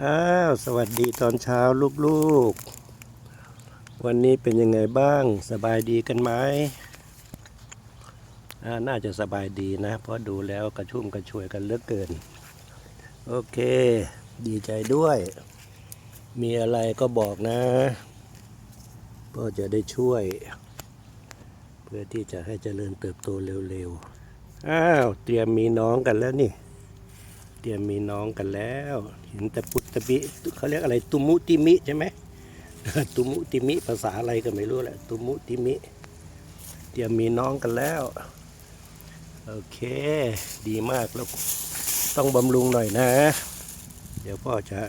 อ้าวสวัสดีตอนเช้าลูกๆ วันนี้เป็นยังไงบ้างสบายดีกันไหมอ่าน่าจะสบายดีนะ เพราะดูแล้วกระชุ่มกระชวยกันเหลือกเกิน โอเค ดีใจด้วย มีอะไรก็บอกนะพ่อจะได้ช่วย เพื่อที่จะให้เจริญเติบโตเร็วๆ อ้าว เตรียมมีน้องกันแล้วนี่ เตรียมมีน้องกันแล้ว เห็นแต่ปุตตะบิเขาเรียกอะไรตุมุติมิใช่ไหมตุมุติมิภาษาอะไรก็ไม่รู้แหละตุมุติมิ เตรียมมีน้องกันแล้ว โอเค ดีมากแล้วต้องบำรุงหน่อยนะ เดี๋ยวพ่อจะ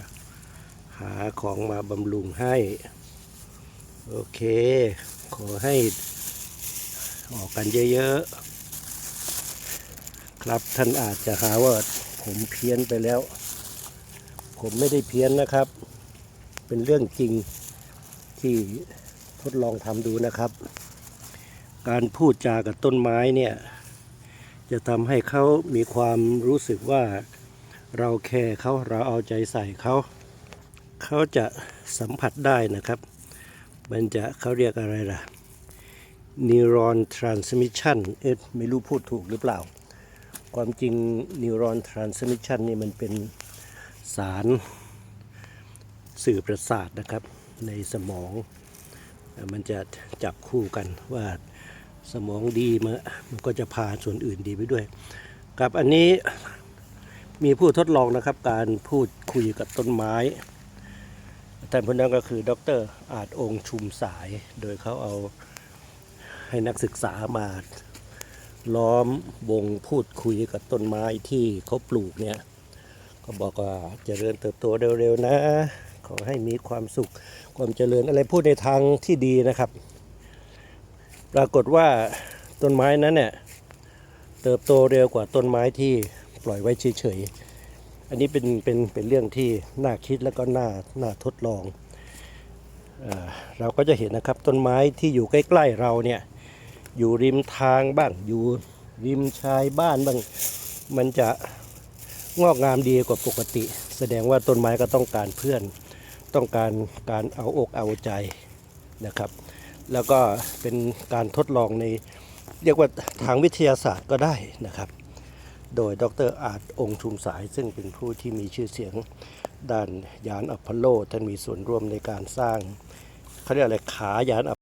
หาของมาบำรุงให้ โอเค ขอให้ออกกันเยอะๆ ครับท่านอาจจะหาว่า ผมเพี้ยนไปแล้ว ผมไม่ได้เพี้ยนนะครับ เป็นเรื่องจริงที่ทดลองทำดูนะครับ การพูดจากับต้นไม้เนี่ย จะทำให้เขามีความรู้สึกว่าเราแคร์เขาเราเอาใจใส่เขา เขาจะสัมผัสได้นะครับ มันจะเขาเรียกอะไรล่ะ neuron transmission เอ๊ะไม่รู้พูดถูกหรือเปล่า ความจริง neuron transmission นี่มันเป็นสารสื่อประสาทนะครับในสมอง มันจะจับคู่กันว่าสมองดีมันมันก็จะพาส่วนอื่นดีไปด้วยกับอันนี้มีผู้ทดลองนะครับ การพูดคุยกับต้นไม้แต่คนนั้นก็คือดรอาจองค์ชุมสาย โดยเขาเอาให้นักศึกษามา ล้อมวงพูดคุยกับต้นไม้ที่เขาปลูกเนี่ย ก็บอกว่าเจริญเติบโตเร็วๆนะ ขอให้มีความสุข ความเจริญอะไรพูดในทางที่ดีนะครับ ปรากฏว่าต้นไม้นั้นเนี่ยเติบโตเร็วกว่าต้นไม้ที่ปล่อยไว้เฉยๆ อันนี้เป็นเป็นเป็นเรื่องที่น่าคิดแล้วก็น่าน่าทดลองเอเราก็จะเห็นนะครับต้นไม้ที่อยู่ใกล้ ๆเราเนี่ย อยู่ริมทางบ้าง อยู่ริมชายบ้านบ้าง มันจะงอกงามดีกว่าปกติ แสดงว่าต้นไม้ก็ต้องการเพื่อน ต้องการการเอาอกเอาใจนะครับ แล้วก็เป็นการทดลองในเรียกว่าทางวิทยาศาสตร์ก็ได้นะครับ โดยดรอาจองค์ชุมสาย ซึ่งเป็นผู้ที่มีชื่อเสียงด้านยานอพอลโล ท่านมีส่วนร่วมในการสร้างเขาเรียกอะไรขายานอ